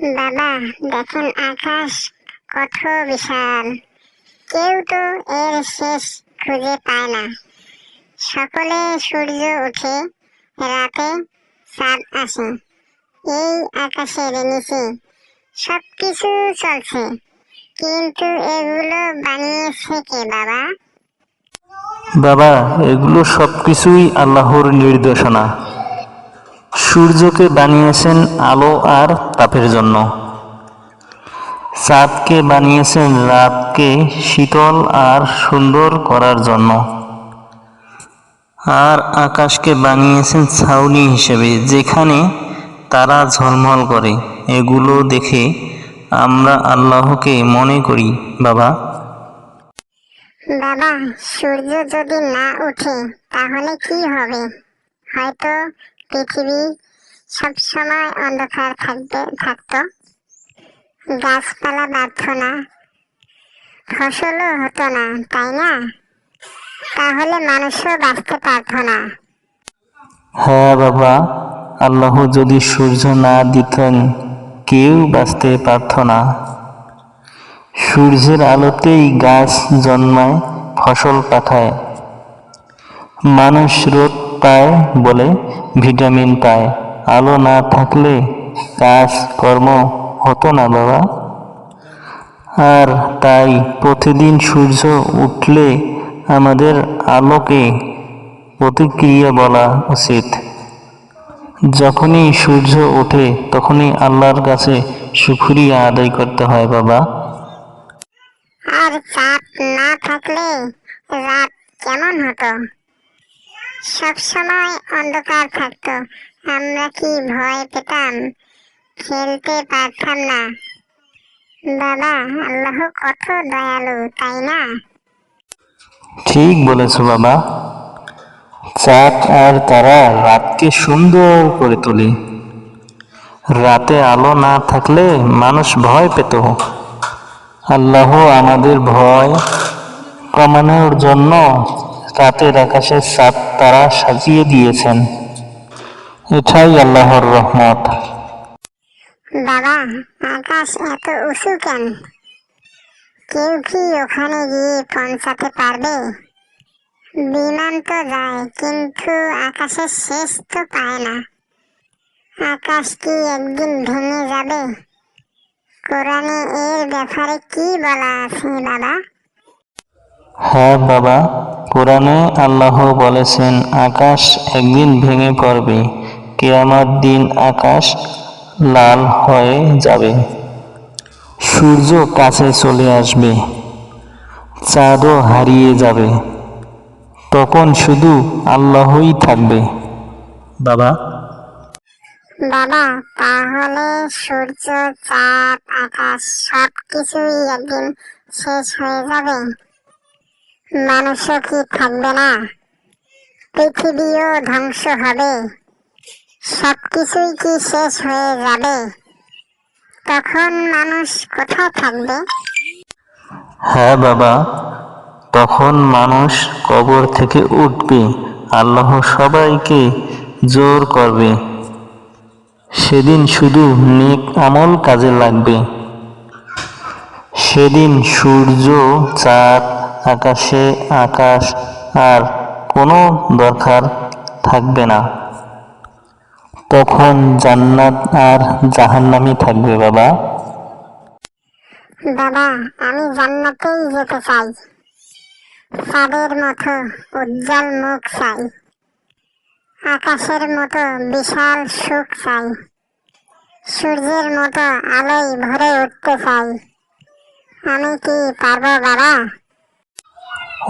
বাবা, দেখেন আকাশ কত বিশাল। কেউ তো এর শেষ খুঁজে পায় না। সকলে সূর্য ওঠে, রাতে চাঁদ আসে। এই আকাশের নিচে সব সবকিছু চলছে। কিন্তু এগুলো বানিয়েছে কে বাবা? বাবা, এগুলো সব কিছুই আল্লাহর নির্দেশনা। সূর্যকে বানিয়েছেন আলো আর তাপের জন্য। চাঁদকে বানিয়েছেন রাতকে শীতল আর সুন্দর করার জন্য। আর আকাশকে বানিয়েছেন ছাউনি হিসেবে, যেখানে তারা ঝলমল করে। এগুলো দেখে আমরা আল্লাহকে মনে করি, বাবা। বাবা, সূর্য যদি না ওঠে, তাহলে কি হবে? হয়তো পৃথিবী সবসময় অন্ধকার থাকবে, থাকতো। গাছপালা বাড়ত না, ফসলও হতো না, তাই না? তাহলে মানুষও বাঁচতে পারতো না। হ্যাঁ বাবা, আল্লাহ যদি সূর্য না দিতেন, কেউ বাঁচতে পারত না। সূর্যের আলোতেই গাছ জন্মায়, ফসল পাঠায়। মানুষ রোদ পায় বলে ভিটামিন পায়। আলো না থাকলে কাজ কর্ম হতো না বাবা। আর তাই প্রতিদিন সূর্য উঠলে আমাদের আলোকে প্রতিক্রিয়া বলা উচিত। যখনই সূর্য ওঠে তখনই আল্লাহর কাছে শুক্রিয়া আদায় করতে হয় বাবা। আর চাঁদ না থাকলে রাত কেমন হতো? সবসময় অন্ধকার থাকতো। আমরা কি ভয় পেতাম? খেলতে পারতাম না। বাবা, আল্লাহ কত দয়ালু, তাই না? ঠিক বলেছ বাবা। চাঁদ আর তারা রাতকে সুন্দর করে তোলে। রাতে আলো না থাকলে মানুষ ভয় পেত। আল্লাহ আমাদের ভয় কমানোর জন্য রাতের আকাশে চাঁদ তারা সাজিয়ে দিয়েছেন। এটাই আল্লাহর রহমত। বাবা আকাশ এত উঁচু কেন? কেউ কি ওখানে গিয়ে পৌঁছাতে পারবে? বিমান তো যায় কিন্তু আকাশের শেষ তো পায় না। আকাশ কি একদিন ভেঙে যাবে? কোরআনে এর ব্যাপারে কি বলা আছে বাবা? হ্যাঁ বাবা কোরআনে আল্লাহ বলেছেন, আকাশ একদিন ভেঙে পড়বে কেয়ামার দিন আকাশ লাল হয়ে যাবে। সূর্য কাছে চলে আসবে, চাঁদও হারিয়ে যাবে। তখন শুধু আল্লাহই থাকবে। বাবা। বাবা তাহলে সূর্য, চাঁদ, আকাশ সব কিছুই একদিন শেষ হয়ে যাবে। মানুষও কি থাকবে না? পৃথিবীও ধ্বংস হবে। সব কিছুই কি শেষ হয়ে যাবে? তখন মানুষ কোথায় থাকবে? হ্যাঁ বাবা, তখন মানুষ কবর থেকে উঠবে। আল্লাহ সবাইকে জোর করবে। সেদিন শুধু নেক আমল কাজে লাগবে। সেদিন সূর্য, চাঁদ আকাশে আকাশ আর কোনো দরকার থাকবে না। তখন জান্নাত আর জাহান্নামই থাকবে বাবা। বাবা, আমি জান্নাতেই যেতে চাই। চাঁদের মতো উজ্জ্বল মুখ চাই। আকাশের মতো বিশাল সুখ চাই। সূর্যের মতো আলোয় ভরে উঠতে চাই। আমি কি পারব বাবা?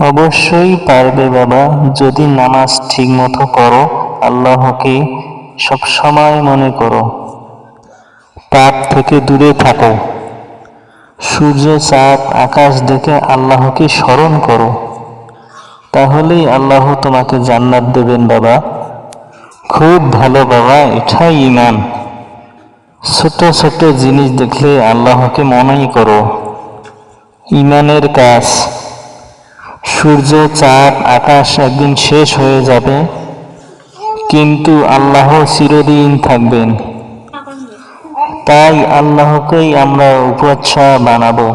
অবশ্যই পারবে বাবা, যদি নামাজ ঠিক মতো করো, আল্লাহকে সবসময় মনে করো। পাপ থেকে দূরে থাকো। সূর্য, চাঁদ, আকাশ দেখে আল্লাহকে স্মরণ করো। তাহলেই আল্লাহ তোমাকে জান্নাত দেবেন বাবা। খুব ভালো বাবা, এটাই ইমান। ছোট ছোট জিনিস দেখলে আল্লাহকে মনেই করো। ইমানের কাজ। সূর্য, চাঁদ, আকাশ একদিন শেষ হয়ে যাবে, কিন্তু আল্লাহ চিরদিন থাকবেন। তাই আল্লাহকেই আমরা উপচ্ছা বানাবো।